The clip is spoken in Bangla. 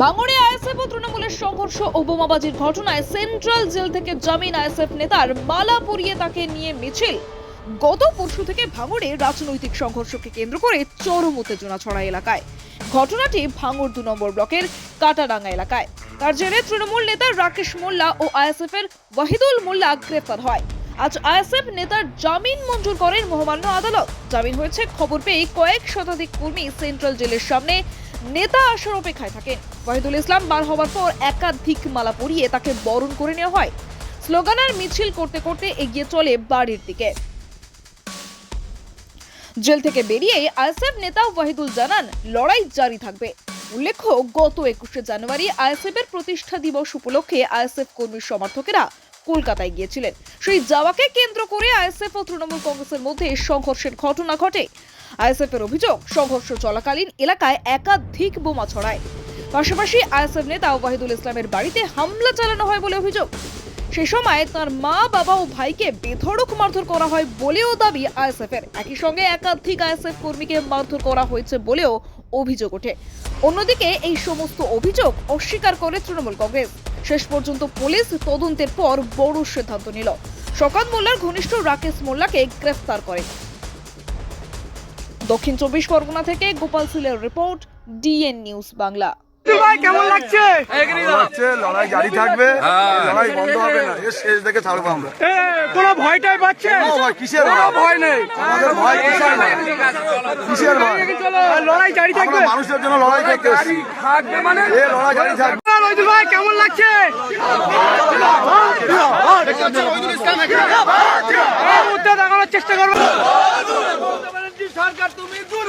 ভাঙড়ে আইএসএফ ও তৃণমূলের সংঘর্ষ ও বোমাবাজির ঘটনায় সেন্ট্রাল জেল থেকে জামিন আইএসএফ নেতার মালা পরিয়ে তাকে নিয়ে মিছিল। গত পরশু থেকে ভাঙড়ে রাজনৈতিক সংঘর্ষকে কেন্দ্র করে চরম উত্তেজনা ছড়া এলাকায়। ঘটনাটি ভাঙড় দু নম্বর ব্লকের কাটাডাঙ্গা এলাকায়। তার তৃণমূল নেতা রাকেশ মোল্লা ও আইএসএফ এর ওয়াহিদুল মোল্লা গ্রেফতার হয়। আজ আইএসএফ নেতার জামিন মঞ্জুর করেন মহামান্য আদালত। জামিন হয়েছে খবর পেয়ে কয়েক শতাধিক কর্মী সেন্ট্রাল জেলের সামনে নেতা আসার অপেক্ষায় থাকেন। ওয়াহিদুল ইসলাম বার হওয়ার পর একাধিক মালা পরিয়ে তাকে বরণ করে নেওয়া হয়। স্লোগানের মিছিল করতে করতে এগিয়ে চলে বাড়ির দিকে। জেল থেকে বেরিয়ে আইএসএফ নেতা ওয়াহিদুল জানান, লড়াই জারি থাকবে। উল্লেখ্য, গত একুশে জানুয়ারি আইএসএফ এর প্রতিষ্ঠা দিবস উপলক্ষে আইএসএফ কর্মীর সমর্থকেরা কলকাতায় গিয়েছিলেন। সেই যাওয়াকে কেন্দ্র করে আইএসএফ ও তৃণমূল কংগ্রেসের মধ্যে সংঘর্ষের ঘটনা ঘটে। আইএসএফ এর অভিযোগ, সংঘর্ষ চলাকালীন এলাকায় একাধিক বোমা ছড়ায়। পাশাপাশি আইএসএফ নেতা ওয়াহিদুল ইসলামের বাড়িতে হামলা চালানো হয় বলে অভিযোগ। সে সময় তার মা, বাবা ও ভাইকে বেধড়ক মারধর করা হয় বলেও দাবি আইএসএফ এর। একই সঙ্গে একাধিক আইএসএফ কর্মীকে মারধর করা হয়েছে বলেও অভিযোগ ওঠে। অন্যদিকে এই সমস্ত অভিযোগ অস্বীকার করে তৃণমূল কংগ্রেস। শেষ পর্যন্ত পুলিশ তদন্তের পর বড় সিদ্ধান্ত নিল। শকাত মোল্লার ঘনিষ্ঠ রাকেশ মোল্লাকে গ্রেফতার করে। দক্ষিণ চব্বিশ পরগনা থেকে গোপাল সিলের রিপোর্ট, ডিএন নিউজ বাংলা। ভাই কেমন লাগছে? লড়াই জারি থাকবে লড়াই বন্ধ হবে না এর শেষ দেখে ছাড়বো আমরা। এ, কোনো ভয়টাই পাচ্ছে? ভয়, কিসের ভয়? নেই। আমাদের ভয় কিসের ভয়? কিসের ভয়? লড়াই জারি থাকবে? মানুষের জন্য লড়াই করতে থাকবে মানে? এ লড়াই জারি থাকবে। ভাই কেমন লাগছে? দেখানোর চেষ্টা করব। সরকার তুমি দূর